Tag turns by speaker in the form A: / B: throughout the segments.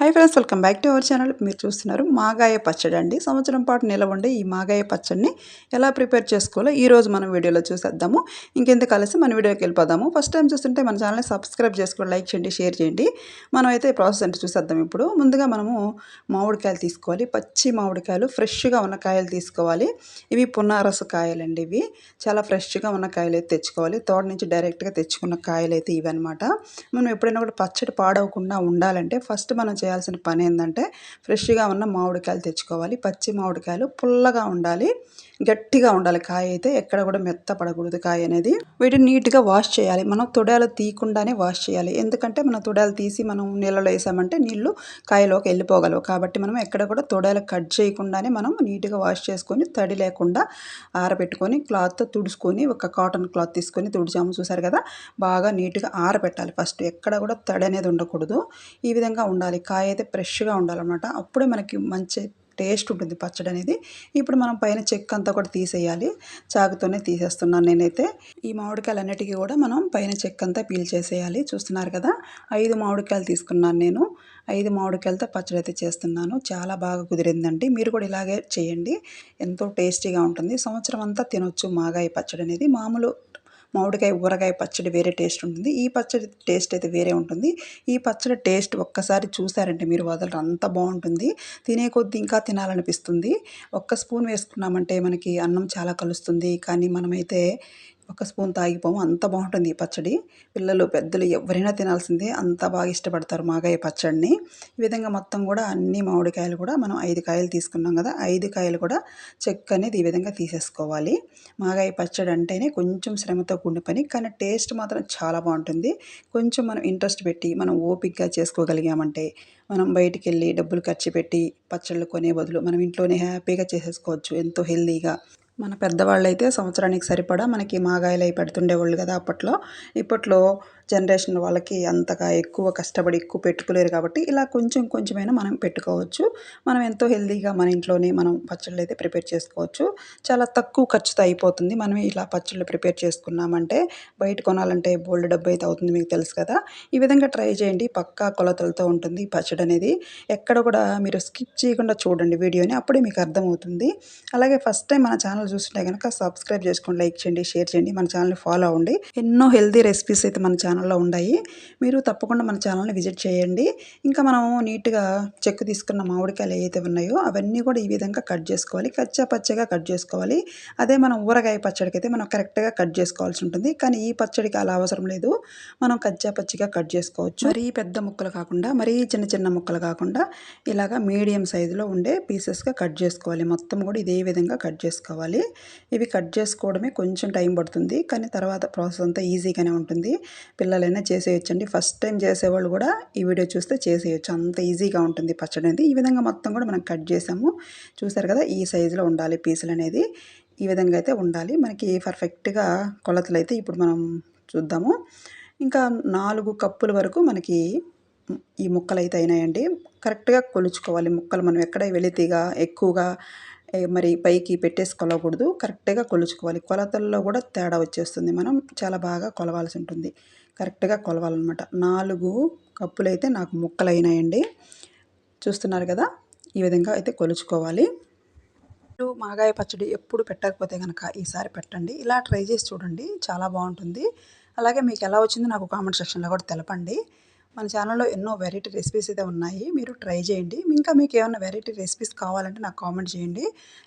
A: Hi friends welcome back to our channel మీరు చూస్తున్నారు మాగాయ పచ్చడి అండి. సంవత్సరం పాటు నిలవ ఉండే ఈ మాగాయ పచ్చడిని ఎలా ప్రిపేర్ చేసుకోవాలో ఈ రోజు మనం వీడియోలో చూసేద్దాము. ఇంకెందుకు కలిసి మన వీడియోకి వెళ్ళిపోదాము. ఫస్ట్ టైం చూస్తుంటే మన ఛానల్ని సబ్స్క్రైబ్ చేసుకోండి లైక్ చేయండి షేర్ చేయండి. మనం అయితే ప్రాసెస్ అంటే చూసేద్దాం ఇప్పుడు. ముందుగా మనము మామిడికాయలు తీసుకోవాలి. పచ్చి మామిడికాయలు ఫ్రెష్గా ఉన్న కాయలు తీసుకోవాలి. ఇవి పునారస కాయలు అండి ఇవి. చాలా ఫ్రెష్గా ఉన్న కాయలు అయితే తెచ్చుకోవాలి. తోట నుంచి డైరెక్ట్గా తెచ్చుకున్న కాయలు అయితే ఇవి అనమాట మనం ఎప్పుడైనా కూడా పచ్చడి పాడవకుండా ఉండాలంటే ఫస్ట్ మనం చేయాల్సిన పని ఏంటంటే ఫ్రెష్గా ఉన్న మామిడికాయలు తెచ్చుకోవాలి. పచ్చి మామిడికాయలు పుల్లగా ఉండాలి. గట్టిగా ఉండాలి. కాయ అయితే ఎక్కడ కూడా మెత్త పడకూడదు కాయ అనేది. వీటిని నీట్గా వాష్ చేయాలి. మనం తొడాలు తీయకుండానే వాష్ చేయాలి. ఎందుకంటే మనం తొడాలు తీసి మనం నీళ్ళలో వేసామంటే నీళ్ళు కాయలోకి వెళ్ళిపోగలవు. కాబట్టి మనం ఎక్కడ కూడా తొడాలు కట్ చేయకుండానే మనం నీట్గా వాష్ చేసుకొని తడి లేకుండా ఆరబెట్టుకొని క్లాత్తో తుడుచుకొని ఒక కాటన్ క్లాత్ తీసుకొని తుడిచాము. చూసారు కదా? బాగా నీట్గా ఆరబెట్టాలి ఫస్ట్. ఎక్కడ కూడా తడి అనేది ఉండకూడదు. ఈ విధంగా ఉండాలి. కాయ అయితే ఫ్రెష్గా ఉండాలన్నమాట. అప్పుడే మనకి మంచి టేస్ట్ ఉంటుంది పచ్చడి అనేది. ఇప్పుడు మనం పైన చెక్క అంతా కూడా తీసేయాలి. చాకుతోనే తీసేస్తున్నాను నేనైతే. ఈ మామిడికాయలు అన్నిటికీ కూడా మనం పైన చెక్క అంతా పీల్ చేసేయాలి. చూస్తున్నారు కదా ఐదు మామిడికాయలు తీసుకున్నాను నేను. ఐదు మామిడికాయలతో పచ్చడి అయితే చేస్తున్నాను. చాలా బాగా కుదిరిందండి. మీరు కూడా ఇలాగే చేయండి. ఎంతో టేస్టీగా ఉంటుంది. సంవత్సరం అంతా తినొచ్చు మాగాయ పచ్చడి అనేది. మామూలు మామిడికాయ ఊరగాయ పచ్చడి వేరే టేస్ట్ ఉంటుంది. ఈ పచ్చడి టేస్ట్ అయితే వేరే ఉంటుంది. ఈ పచ్చడి టేస్ట్ ఒక్కసారి చూసారంటే మీరు వదలరు. అంత బాగుంటుంది. తినే కొద్దీ ఇంకా తినాలనిపిస్తుంది. ఒక్క స్పూన్ వేసుకున్నామంటే మనకి అన్నం చాలా కలుస్తుంది. కానీ మనమైతే ఒక స్పూన్ తాగిపోము అంత బాగుంటుంది ఈ పచ్చడి. పిల్లలు పెద్దలు ఎవరైనా తినాల్సిందే అంత బాగా ఇష్టపడతారు మాగాయ పచ్చడిని. ఈ విధంగా మొత్తం కూడా అన్ని మామిడికాయలు కూడా మనం ఐదు కాయలు తీసుకున్నాం కదా ఐదు కాయలు కూడా చెక్క అనేది ఈ విధంగా తీసేసుకోవాలి. మాగాయ పచ్చడి అంటేనే కొంచెం శ్రమతో కూడిన పని కానీ టేస్ట్ మాత్రం చాలా బాగుంటుంది. కొంచెం మనం ఇంట్రెస్ట్ పెట్టి మనం ఓపిక్గా చేసుకోగలిగామంటే మనం బయటికి వెళ్ళి డబ్బులు ఖర్చు పెట్టి పచ్చళ్ళు కొనే బదులు మనం ఇంట్లోనే హ్యాపీగా చేసేసుకోవచ్చు ఎంతో హెల్తీగా. మన పెద్దవాళ్ళు అయితే సంవత్సరానికి సరిపడా మనకి మాగాయలు అవి పెడుతుండేవాళ్ళు కదా అప్పట్లో. ఇప్పట్లో జనరేషన్ వాళ్ళకి అంతగా ఎక్కువ కష్టపడి ఎక్కువ పెట్టుకోలేరు కాబట్టి ఇలా కొంచెం కొంచెమైనా మనం పెట్టుకోవచ్చు. మనం ఎంతో హెల్తీగా మన ఇంట్లోనే మనం పచ్చళ్ళు అయితే ప్రిపేర్ చేసుకోవచ్చు. చాలా తక్కువ ఖర్చుతో అయిపోతుంది. మనం ఇలా పచ్చళ్ళు ప్రిపేర్ చేసుకున్నామంటే బయట కొనాలంటే బోల్డ్ డబ్బు అయితే అవుతుంది మీకు తెలుసు కదా. ఈ విధంగా ట్రై చేయండి. పక్కా కొలతలతో ఉంటుంది పచ్చడి అనేది. ఎక్కడ కూడా మీరు స్కిప్ చేయకుండా చూడండి వీడియోని అప్పుడే మీకు అర్థమవుతుంది. అలాగే ఫస్ట్ టైం మన ఛానల్ చూస్తుంటే కనుక సబ్స్క్రైబ్ చేసుకోండి లైక్ చేయండి షేర్ చేయండి మన ఛానల్ని ఫాలో అవ్వండి. ఎన్నో హెల్దీ రెసిపీస్ అయితే మన ఛానల్ ఛానల్లో ఉన్నాయి మీరు తప్పకుండా మన ఛానల్ని విజిట్ చేయండి. ఇంకా మనం నీట్గా చెక్కు తీసుకున్న మామిడికాయలు ఏవైతే ఉన్నాయో అవన్నీ కూడా ఈ విధంగా కట్ చేసుకోవాలి. కచ్చా పచ్చగా కట్ చేసుకోవాలి. అదే మనం ఊరగాయ పచ్చడికి అయితే మనం కరెక్ట్గా కట్ చేసుకోవాల్సి ఉంటుంది. కానీ ఈ పచ్చడికి అలా అవసరం లేదు. మనం కచ్చా పచ్చిగా కట్ చేసుకోవచ్చు. మరీ పెద్ద ముక్కలు కాకుండా మరీ చిన్న చిన్న ముక్కలు కాకుండా ఇలాగా మీడియం సైజులో ఉండే పీసెస్గా కట్ చేసుకోవాలి. మొత్తం కూడా ఇదే విధంగా కట్ చేసుకోవాలి. ఇవి కట్ చేసుకోవడమే కొంచెం టైం పడుతుంది. కానీ తర్వాత ప్రాసెస్ అంతా ఈజీగానే ఉంటుంది. పిల్లలైనా చేసేయచ్చండి. ఫస్ట్ టైం చేసేవాళ్ళు కూడా ఈ వీడియో చూస్తే చేసేయచ్చు. అంత ఈజీగా ఉంటుంది పచ్చడి అనేది. ఈ విధంగా మొత్తం కూడా మనం కట్ చేసాము. చూసారు కదా ఈ సైజులో ఉండాలి పీసులు అనేది. ఈ విధంగా అయితే ఉండాలి. మనకి పర్ఫెక్ట్గా కొలతలు అయితే ఇప్పుడు మనం చూద్దాము. ఇంకా నాలుగు కప్పుల వరకు మనకి ఈ ముక్కలు అయితే అయినాయండి. కరెక్ట్గా కొలుచుకోవాలి. ముక్కలు మనం ఎక్కడ వెళితేగా ఎక్కువగా మరి పైకి పెట్టేసి కొలవకూడదు. కరెక్ట్గా కొలుచుకోవాలి. కొలతల్లో కూడా తేడా వచ్చేస్తుంది. మనం చాలా బాగా కొలవాల్సి ఉంటుంది. కరెక్ట్గా కొలవాలన్నమాట. నాలుగు కప్పులు అయితే నాకు ముక్కలు అయినాయండి చూస్తున్నారు కదా? ఈ విధంగా అయితే కొలుచుకోవాలి. మాగాయ పచ్చడి ఎప్పుడు పెట్టకపోతే కనుక ఈసారి పెట్టండి. ఇలా ట్రై చేసి చూడండి. చాలా బాగుంటుంది. అలాగే మీకు ఎలా వచ్చిందో నాకు కామెంట్ సెక్షన్లో కూడా తెలపండి. మన ఛానల్లో ఎన్నో వెరైటీ రెసిపీస్ అయితే ఉన్నాయి. మీరు ట్రై చేయండి. ఇంకా మీకు ఏమైనా వెరైటీ రెసిపీస్ కావాలంటే నాకు కామెంట్ చేయండి.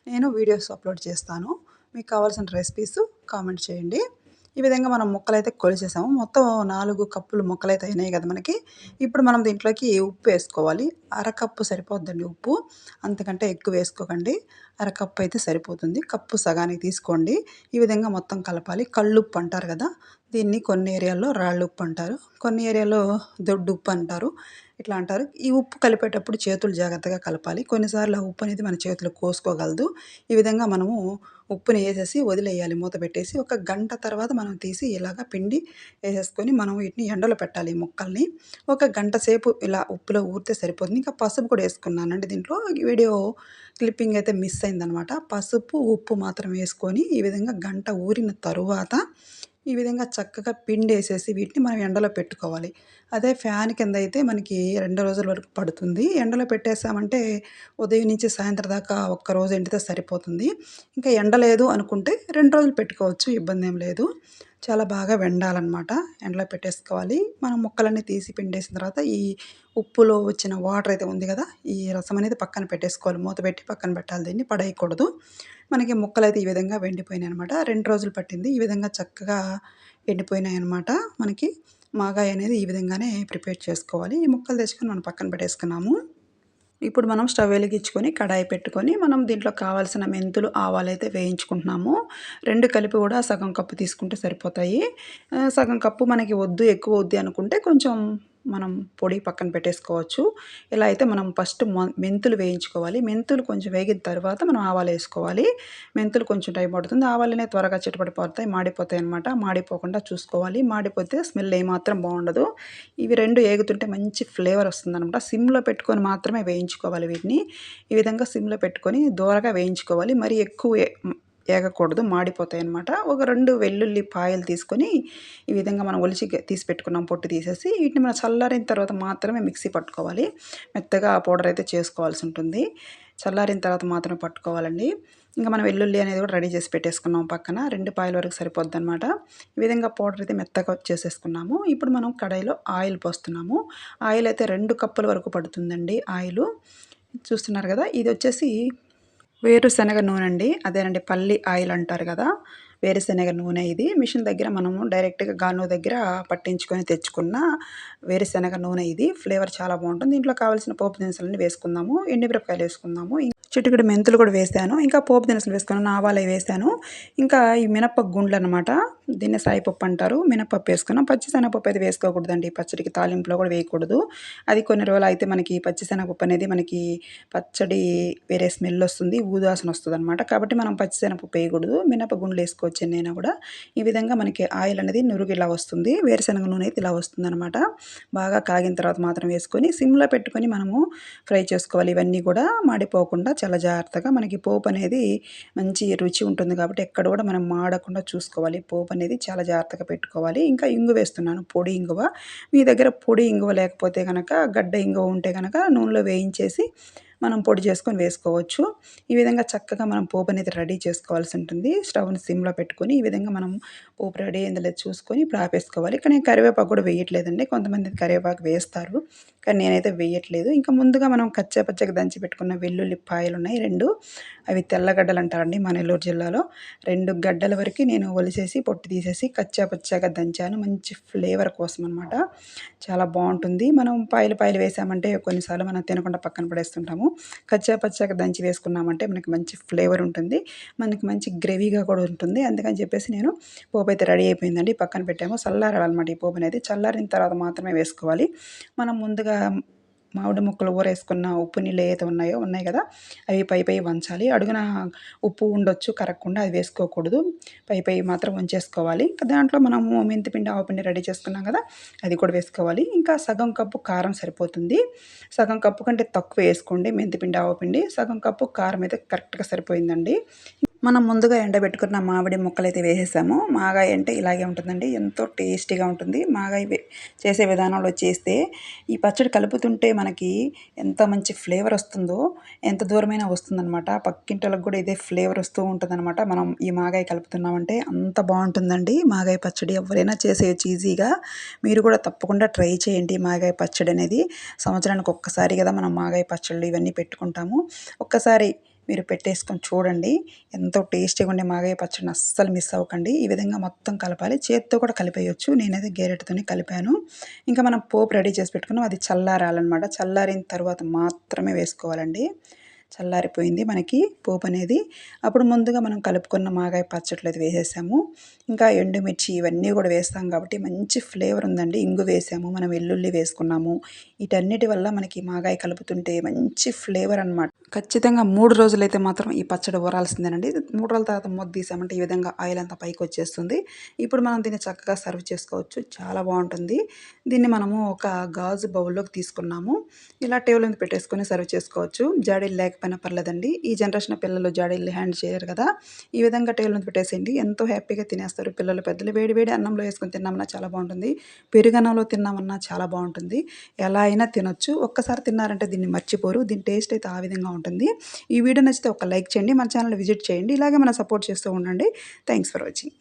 A: నేను వీడియోస్ అప్లోడ్ చేస్తాను. మీకు కావాల్సిన రెసిపీస్ కామెంట్ చేయండి. ఈ విధంగా మనం ముక్కలైతే కొలిసేసాము. మొత్తం నాలుగు కప్పులు ముక్కలైతే అయినాయి కదా మనకి. ఇప్పుడు మనం దీంట్లోకి ఉప్పు వేసుకోవాలి. అరకప్పు సరిపోద్దండి ఉప్పు. అంతకంటే ఎక్కువ వేసుకోకండి. అరకప్పు అయితే సరిపోతుంది. కప్పు సగానికి తీసుకోండి. ఈ విధంగా మొత్తం కలపాలి. కళ్ళుప్పు అంటారు కదా దీన్ని కొన్ని ఏరియాల్లో రాళ్ళు ఉప్పు అంటారు. కొన్ని ఏరియాలో దొడ్డు ఉప్పు అంటారు. ఇట్లా అంటారు. ఈ ఉప్పు కలిపేటప్పుడు చేతులు జాగ్రత్తగా కలపాలి. కొన్నిసార్లు ఆ ఉప్పు అనేది మన చేతులు కోసుకోగలదు. ఈ విధంగా మనము ఉప్పుని వేసేసి వదిలేయాలి. మూత పెట్టేసి ఒక గంట తర్వాత మనం తీసి ఇలాగ పిండి వేసేసుకొని మనం వీటిని ఎండలో పెట్టాలి. ముక్కల్ని ఒక గంట సేపు ఇలా ఉప్పులో ఊరితే సరిపోతుంది. ఇంకా పసుపు కూడా వేసుకున్నానండి దీంట్లో. వీడియో క్లిప్పింగ్ అయితే మిస్ అయిందనమాట. పసుపు ఉప్పు మాత్రం వేసుకొని ఈ విధంగా గంట ఊరిన తరువాత ఈ విధంగా చక్కగా పిండి వేసేసి వీటిని మనం ఎండలో పెట్టుకోవాలి. అదే ఫ్యాన్ కింద అయితే మనకి రెండు రోజుల వరకు పడుతుంది. ఎండలో పెట్టేసామంటే ఉదయం నుంచి సాయంత్రం దాకా ఒక్క రోజు ఎండితే సరిపోతుంది. ఇంకా ఎండ లేదు అనుకుంటే రెండు రోజులు పెట్టుకోవచ్చు ఇబ్బంది ఏం లేదు. చాలా బాగా వెండాలన్నమాట. ఎండలో పెట్టేసుకోవాలి. మనం ముక్కలన్నీ తీసి పిండేసిన తర్వాత ఈ ఉప్పులో వచ్చిన వాటర్ అయితే ఉంది కదా ఈ రసం అనేది పక్కన పెట్టేసుకోవాలి. మూత పెట్టి పక్కన పెట్టాలి. దీన్ని పడేయకూడదు. మనకి ముక్కలు అయితే ఈ విధంగా వెండిపోయినాయి అనమాట రెండు రోజులు పట్టింది. ఈ విధంగా చక్కగా ఎండిపోయినాయి అనమాట మనకి మాగాయ అనేది ఈ విధంగానే ప్రిపేర్ చేసుకోవాలి. ఈ ముక్కలు తెచ్చుకొని మనం పక్కన పెట్టేసుకున్నాము. ఇప్పుడు మనం స్టవ్ వెలిగించుకొని కడాయి పెట్టుకొని మనం దీంట్లో కావాల్సిన మెంతులు ఆవాలు అయితే వేయించుకుంటున్నాము. రెండు కలిపి కూడా సగం కప్పు తీసుకుంటే సరిపోతాయి. సగం కప్పు మనకి వద్దు ఎక్కువ వద్దు అనుకుంటే కొంచెం మనం పొడి పక్కన పెట్టేసుకోవచ్చు. ఇలా అయితే మనం ఫస్ట్ మెంతులు వేయించుకోవాలి. మెంతులు కొంచెం వేగిన తర్వాత మనం ఆవాలు వేసుకోవాలి. మెంతులు కొంచెం టైం పడుతుంది. ఆవాలనే త్వరగా చిటపడిపోతాయి మాడిపోతాయి అనమాట మాడిపోకుండా చూసుకోవాలి. మాడిపోతే స్మెల్ ఏమాత్రం బాగుండదు. ఇవి రెండు ఏగుతుంటే మంచి ఫ్లేవర్ వస్తుంది అనమాట సిమ్లో పెట్టుకొని మాత్రమే వేయించుకోవాలి వీటిని. ఈ విధంగా సిమ్లో పెట్టుకొని దూరగా వేయించుకోవాలి. మరి ఎక్కువ ఏగకూడదు మాడిపోతాయి అనమాట ఒక రెండు వెల్లుల్లి పాయలు తీసుకొని ఈ విధంగా మనం ఒలిచి తీసి పెట్టుకున్నాం పొట్టు తీసేసి వీటిని మనం చల్లారిన తర్వాత మాత్రమే మిక్సీ పట్టుకోవాలి. మెత్తగా పౌడర్ అయితే చేసుకోవాల్సి ఉంటుంది. చల్లారిన తర్వాత మాత్రమే పట్టుకోవాలండి. ఇంకా మనం వెల్లుల్లి అనేది కూడా రెడీ చేసి పెట్టేసుకున్నాం పక్కన. రెండు పాయల వరకు సరిపోద్ది అనమాట ఈ విధంగా పౌడర్ అయితే మెత్తగా చేసేసుకున్నాము. ఇప్పుడు మనం కడాయిలో ఆయిల్ పోస్తున్నాము. ఆయిల్ అయితే రెండు కప్పుల వరకు పడుతుందండి ఆయిల్. చూస్తున్నారు కదా ఇది వచ్చేసి వేరుశనగ నూనె అండి అదేనండి పల్లి ఆయిల్ అంటారు కదా. వేరుశనగ నూనె ఇది. మిషన్ దగ్గర మనము డైరెక్ట్గా గాను దగ్గర పట్టించుకొని తెచ్చుకున్న వేరుశనగ నూనె ఇది. ఫ్లేవర్ చాలా బాగుంటుంది. దీంట్లో కావాల్సిన పోపు దినుసులన్నీ వేసుకుందాము. ఎండుమిరపకాయలు వేసుకుందాము. చిటికెడు మెంతులు కూడా వేసాను. ఇంకా పోపు దినుసులు వేసుకున్నాను ఆవాలు వేసాను. ఇంకా ఈ మినపప్పు గుండ్లు అనమాట దీన్ని సాయిపప్పు అంటారు. మినపప్పు వేసుకున్నాం. పచ్చిశనగపప్పు అయితే వేసుకోకూడదండి. పచ్చడికి తాలింపులో కూడా వేయకూడదు. అది కొన్ని రోజులు అయితే మనకి పచ్చిశనగపప్పు అనేది మనకి పచ్చడి వేరే స్మెల్ వస్తుంది ఊదాసన వస్తుంది అనమాట కాబట్టి మనం పచ్చిశనగపప్పు వేయకూడదు. మినప గుండ్లు వేసుకోవచ్చు నేను కూడా. ఈ విధంగా మనకి ఆయిల్ అనేది నురుగు ఇలా వస్తుంది. వేరుశనగ నూనె అయితే ఇలా వస్తుంది అనమాట బాగా కాగిన తర్వాత మాత్రం వేసుకొని సిమ్లో పెట్టుకొని మనము ఫ్రై చేసుకోవాలి. ఇవన్నీ కూడా మాడిపోకుండా చాలా జాగ్రత్తగా మనకి పోపు అనేది మంచి రుచి ఉంటుంది కాబట్టి ఎక్కడ కూడా మనం మాడకుండా చూసుకోవాలి. పోపు అనేది చాలా జాగ్రత్తగా పెట్టుకోవాలి. ఇంకా ఇంగు వేస్తున్నాను. పొడి ఇంగువ. మీ దగ్గర పొడి ఇంగువ లేకపోతే కనుక గడ్డ ఇంగువ ఉంటే కనుక నూనెలో వేయించేసి మనం పొడి చేసుకొని వేసుకోవచ్చు. ఈ విధంగా చక్కగా మనం పోపు అనేది రెడీ చేసుకోవాల్సి ఉంటుంది. స్టవ్ని సిమ్లో పెట్టుకొని ఈ విధంగా మనం పోపు రెడీ అయిందో లేదు చూసుకొని ఇప్పుడు ఆపేసుకోవాలి. ఇక్కడ నేను కరివేపాకు కూడా వేయట్లేదండి. కొంతమంది కరివేపాకు వేస్తారు. కానీ నేనైతే వేయట్లేదు. ఇంకా ముందుగా మనం కచ్చా పచ్చగా దంచి పెట్టుకున్న వెల్లుల్లి పాయలు ఉన్నాయి. రెండు. అవి తెల్లగడ్డలు అంటారండి మన నెల్లూరు జిల్లాలో. రెండు గడ్డల వరకు నేను ఒలిసేసి పొట్టు తీసేసి కచ్చా పచ్చగా దంచాను. మంచి ఫ్లేవర్ కోసం అనమాట చాలా బాగుంటుంది. మనం పాయలు పాయలు వేసామంటే కొన్నిసార్లు మనం తినకుండా పక్కన పడేస్తుంటాము. కచ్చా పచ్చాగా దంచి వేసుకున్నామంటే మనకి మంచి ఫ్లేవర్ ఉంటుంది. మనకి మంచి గ్రేవీగా కూడా ఉంటుంది. అందుకని చెప్పేసి నేను పోపు అయితే రెడీ అయిపోయిందండి. పక్కన పెట్టాము. చల్లారాలన్నమాట ఈ పోపు అనేది చల్లారిన తర్వాత మాత్రమే వేసుకోవాలి. మనం ముందుగా మామిడి ముక్కలు ఊరేసుకున్న ఉప్పు నీళ్ళు ఏదైతే ఉన్నాయో ఉన్నాయి కదా అవి పై పై వంచాలి. అడుగున ఉప్పు ఉండొచ్చు కరగకుండా అది వేసుకోకూడదు. పై పై మాత్రం వంచేసుకోవాలి ఇంకా దాంట్లో మనము మెంతిపిండి ఆవపిండి రెడీ చేసుకున్నాం కదా అది కూడా వేసుకోవాలి. ఇంకా సగం కప్పు కారం సరిపోతుంది. సగం కప్పు కంటే తక్కువ వేసుకోండి మెంతిపిండి ఆవపిండి. సగం కప్పు కారం అయితే కరెక్ట్గా సరిపోయిందండి. మనం ముందుగా ఎండబెట్టుకున్న మామిడి ముక్కలు అయితే వేసేసాము. మాగాయ అంటే ఇలాగే ఉంటుందండి. ఎంతో టేస్టీగా ఉంటుంది. మాగాయ చేసే విధానంలో చేస్తే ఈ పచ్చడి కలుపుతుంటే మనకి ఎంత మంచి ఫ్లేవర్ వస్తుందో ఎంత దూరమైనా వస్తుందన్నమాట. పక్కింటలకు కూడా ఇదే ఫ్లేవర్ వస్తూ ఉంటుందన్నమాట. మనం ఈ మాగాయ కలుపుతున్నామంటే అంత బాగుంటుందండి. మాగాయ పచ్చడి ఎవరైనా చేసేయచ్చు ఈజీగా మీరు కూడా తప్పకుండా ట్రై చేయండి మాగాయ పచ్చడి అనేది. సంవత్సరానికి ఒక్కసారి కదా మనం మాగాయ పచ్చళ్ళు ఇవన్నీ పెట్టుకుంటాము. ఒక్కసారి మీరు పెట్టేసుకొని చూడండి. ఎంతో టేస్టీగా ఉండే మాగాయ పచ్చడిని అస్సలు మిస్ అవ్వకండి. ఈ విధంగా మొత్తం కలపాలి. చేత్తో కూడా కలిపేయచ్చు. నేనైతే గేరెట్తోనే కలిపాను. ఇంకా మనం పోపు రెడీ చేసి పెట్టుకున్నాం. అది చల్లారాలన్నమాట. చల్లారిన తర్వాత మాత్రమే వేసుకోవాలండి. చల్లారిపోయింది మనకి పోపు అనేది. అప్పుడు ముందుగా మనం కలుపుకున్న మాగాయ పచ్చట్లు అది వేసేసాము. ఇంకా ఎండుమిర్చి ఇవన్నీ కూడా వేస్తాం కాబట్టి మంచి ఫ్లేవర్ ఉందండి. ఇంగు వేసాము మనం వెల్లుల్లి వేసుకున్నాము. వీటన్నిటి వల్ల మనకి మాగాయ కలుపుతుంటే మంచి ఫ్లేవర్ అనమాట ఖచ్చితంగా మూడు రోజులైతే మాత్రం ఈ పచ్చడి ఊరాల్సిందేనండి. మూడు రోజుల తర్వాత మొద్దు తీసామంటే ఈ విధంగా ఆయిల్ అంతా పైకి వచ్చేస్తుంది. ఇప్పుడు మనం దీన్ని చక్కగా సర్వ్ చేసుకోవచ్చు. చాలా బాగుంటుంది. దీన్ని మనము ఒక గాజు బౌల్లోకి తీసుకున్నాము. ఇలా టేబుల్ మీద పెట్టేసుకొని సర్వ్ చేసుకోవచ్చు. జాడీలు లేక లేకపోయినా పర్లేదండి. ఈ జనరేషన్ పిల్లలు జాడీలు హ్యాండ్ చేయరు కదా. ఈ విధంగా టేబుల్ మీద పెట్టేసేయండి. ఎంతో హ్యాపీగా తినేస్తారు పిల్లలు. పెద్దలు వేడి వేడి అన్నంలో వేసుకొని తిన్నామన్నా చాలా బాగుంటుంది. పెరుగన్నంలో తిన్నామన్నా చాలా బాగుంటుంది. ఎలా అయినా తినొచ్చు. ఒక్కసారి తిన్నారంటే దీన్ని మర్చిపోరు. దీని టేస్ట్ అయితే ఆ విధంగా ఉంటుంది. ఈ వీడియో నచ్చితే ఒక లైక్ చేయండి. మన ఛానల్ విజిట్ చేయండి. ఇలాగే మన సపోర్ట్ చేస్తూ ఉండండి. Thanks for watching.